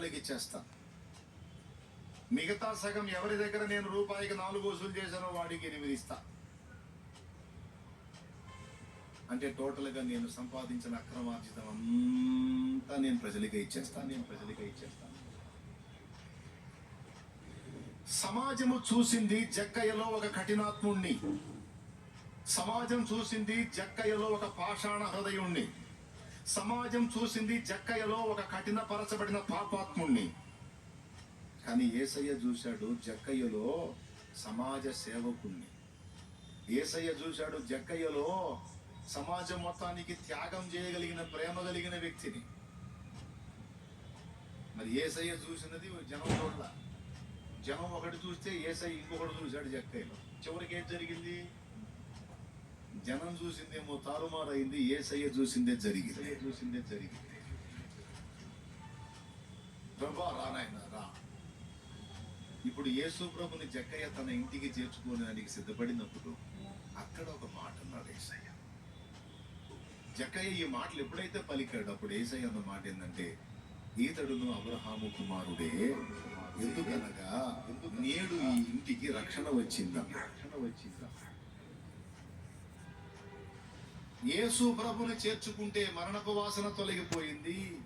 పేదలకు ఇచ్చేస్తాను మిగతా సగం ఎవరి దగ్గర నేను రూపాయికి నాలుగు వసూలు చేశానో వాడికి ఎనిమిది ఇస్తా. అంటే టోటల్గా నేను సంపాదించిన అక్రమార్జితం అంతా నేను ప్రజలకే ఇచ్చేస్తాను నేను ప్రజలకే ఇచ్చేస్తాను. సమాజము చూసింది జక్కయ్యలో ఒక కఠినాత్ముణ్ణి. సమాజం చూసింది జక్కయ్యలో ఒక పాషాణ హృదయుణ్ణి. సమాజం చూసింది జక్కయ్యలో ఒక కఠినపరచబడిన పాపాత్ముణ్ణి. కానీ ఏసయ్య చూశాడు జక్కయ్యలో సమాజ సేవకుణ్ణి. ఏసయ్య చూశాడు జక్కయ్యలో సమాజం మొత్తానికి త్యాగం చేయగలిగిన ప్రేమ కలిగిన వ్యక్తిని. మరి ఏసయ్య చూసినది జనం చూడాల. జనం ఒకటి చూస్తే ఏసై ఇంకొకటి చూశాడు జక్కయ్యలో. చివరికి ఏం జరిగింది? జనం చూసిందేమో తారుమారైంది ఏసయ్య చూసిందే జరిగింది. చూసిందే జరిగింది. ప్రభా రానాయన రా. ఇప్పుడు యేసు ప్రభుని జక్కయ్య తన ఇంటికి చేర్చుకోవడానికి సిద్ధపడినప్పుడు అక్కడ ఒక మాట అన్నాడు ఏసయ్య. జక్కయ్య ఈ మాటలు ఎప్పుడైతే పలికాడు అప్పుడు ఏసయ్య అన్న మాట ఏంటంటే ఈతడును అబ్రహాము కుమారుడే ఎందుకనగా నేడు ఈ ఇంటికి రక్షణ వచ్చిందా రక్షణ వచ్చిందా యేసు ప్రభుని చేర్చుకుంటే మరణపు వాసన తొలగిపోయింది.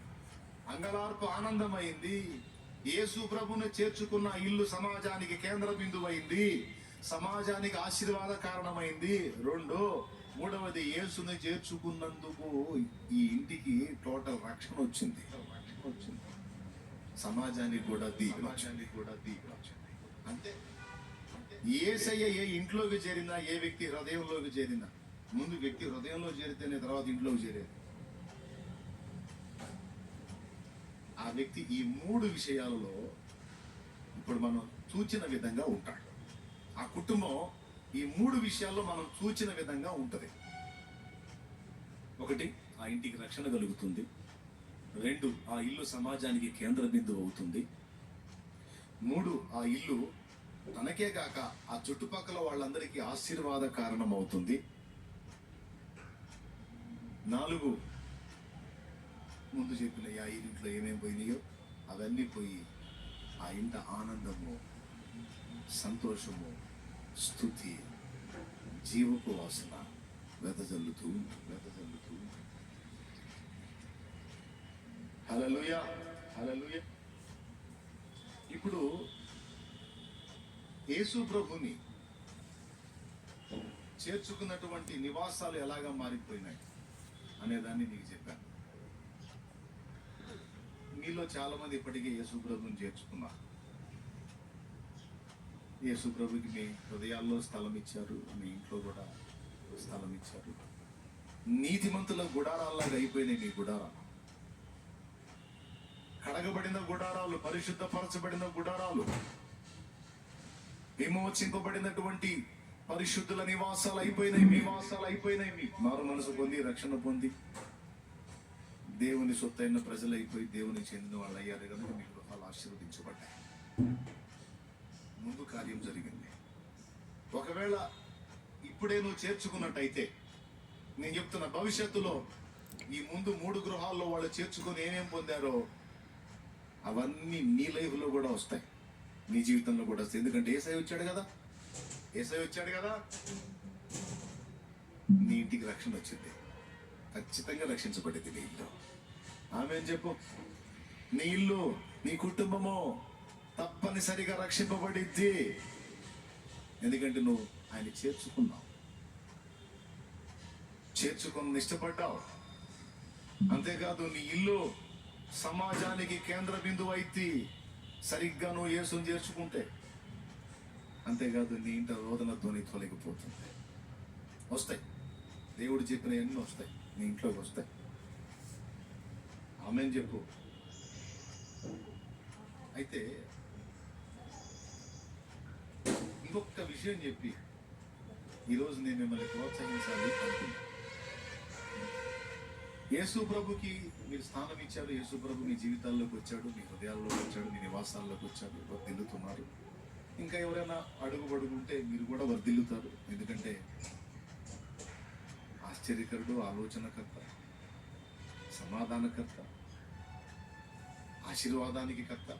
అంగలార్పు ఆనందమైంది. యేసు ప్రభుని చేర్చుకున్న ఇల్లు సమాజానికి కేంద్ర బిందువైంది. సమాజానికి ఆశీర్వాద కారణమైంది. రెండు మూడవది యేసుని చేర్చుకున్నందుకు ఈ ఇంటికి టోటల్ రక్షణ వచ్చింది. వచ్చింది సమాజానికి కూడా సమాజానికి కూడా వచ్చింది. అంతే. ఏసయ్య ఏ ఇంట్లోకి చేరినా ఏ వ్యక్తి హృదయంలోకి చేరినా ముందు వ్యక్తి హృదయంలో చేరితేనే తర్వాత ఇంట్లోకి చేరేది ఆ వ్యక్తి ఈ మూడు విషయాలలో ఇప్పుడు మనం చూచిన విధంగా ఉంటాడు. ఆ కుటుంబం ఈ మూడు విషయాల్లో మనం చూచిన విధంగా ఉంటుంది. ఒకటి ఆ ఇంటికి రక్షణ కలుగుతుంది. రెండు ఆ ఇల్లు సమాజానికి కేంద్ర బిందువు అవుతుంది. మూడు ఆ ఇల్లు తనకే కాక ఆ చుట్టుపక్కల వాళ్ళందరికీ ఆశీర్వాద కారణం అవుతుంది నాలుగు ముందు చెప్పిన ఆ ఇంట్లో ఏమేమి పోయినాయో అవన్నీ పోయి ఆ ఇంట ఆనందము సంతోషము స్థుతి జీవపు వాసన వెదజల్లుతూ వెదజల్లుతూ హలలుయ హలలుయ ఇప్పుడు యేసు ప్రభుని చేర్చుకున్నటువంటి నివాసాలు ఎలాగా మారిపోయినాయి? అనేదాన్ని నీకు చెప్పాను. మీలో చాలామంది ఇప్పటికే యేసు చేర్చుకున్నారు. యేసుప్రభుకి మీ హృదయాల్లో స్థలం ఇచ్చారు మీ ఇంట్లో కూడా స్థలం ఇచ్చారు నీతిమంతుల గుడారాల్లాగా అయిపోయినాయి మీ గుడారాలు. కడగబడిన గుడారాలు పరిశుద్ధపరచబడిన గుడారాలు విమోచింపబడినటువంటి పరిశుద్ధుల నివాసాలు అయిపోయినాయి మీ నివాసాలు అయిపోయినాయి మీ. మారు మనసు పొంది రక్షణ పొంది. దేవుని సొత్తైన ప్రజలు అయిపోయి దేవుని చెందిన వాళ్ళు అయ్యారు కనుక మీ గృహాలు ఆశీర్వదించబడ్డాయి. ముందు కార్యం జరిగింది. ఒకవేళ ఇప్పుడే నువ్వు చేర్చుకున్నట్టయితే నేను చెప్తున్న భవిష్యత్తులో ఈ ముందు మూడు గృహాల్లో వాళ్ళు చేర్చుకొని ఏమేం పొందారో అవన్నీ నీ లైఫ్లో కూడా వస్తాయి. నీ జీవితంలో కూడా వస్తాయి. ఎందుకంటే ఏసై వచ్చాడు కదా. ఏసై వచ్చాడు కదా. నీ ఇంటికి రక్షణ వచ్చింది. ఖచ్చితంగా రక్షించబడింది నీ ఇల్లు. ఆమె చెప్పు? నీ ఇల్లు నీ కుటుంబము తప్పనిసరిగా రక్షింపబడిద్ది ఎందుకంటే నువ్వు ఆయన చేర్చుకున్నావు. చేర్చుకుని ఇష్టపడ్డావు. అంతేకాదు నీ ఇల్లు సమాజానికి కేంద్ర బిందువు అయితే సరిగ్గా నువ్వు యేసుని చేర్చుకుంటే అంతేకాదు నీ ఇంట రోదన ధ్వని తొలగిపోతుంది. వస్తాయి. దేవుడు చెప్పిన ఎన్నో వస్తాయి. నీ ఇంట్లోకి వస్తాయి. ఆమెను చెప్పు. అయితే ఇంకొక విషయం చెప్పి ఈరోజు నేను మిమ్మల్ని ప్రోత్సహించాలి అనుకుంటున్నాను యేసు ప్రభుకి మీరు స్థానం ఇచ్చారు. యేసు ప్రభు మీ జీవితాల్లోకి వచ్చాడు మీ హృదయాల్లోకి వచ్చాడు మీ నివాసాల్లోకి వచ్చాడు. వెళ్తున్నారు ఇంకా ఎవరైనా అడుగు పడుకుంటే మీరు కూడా వర్దిల్లుతారు ఎందుకంటే ఆశ్చర్యకరుడు ఆలోచనకర్త సమాధానకర్త ఆశీర్వాదానికి కర్త.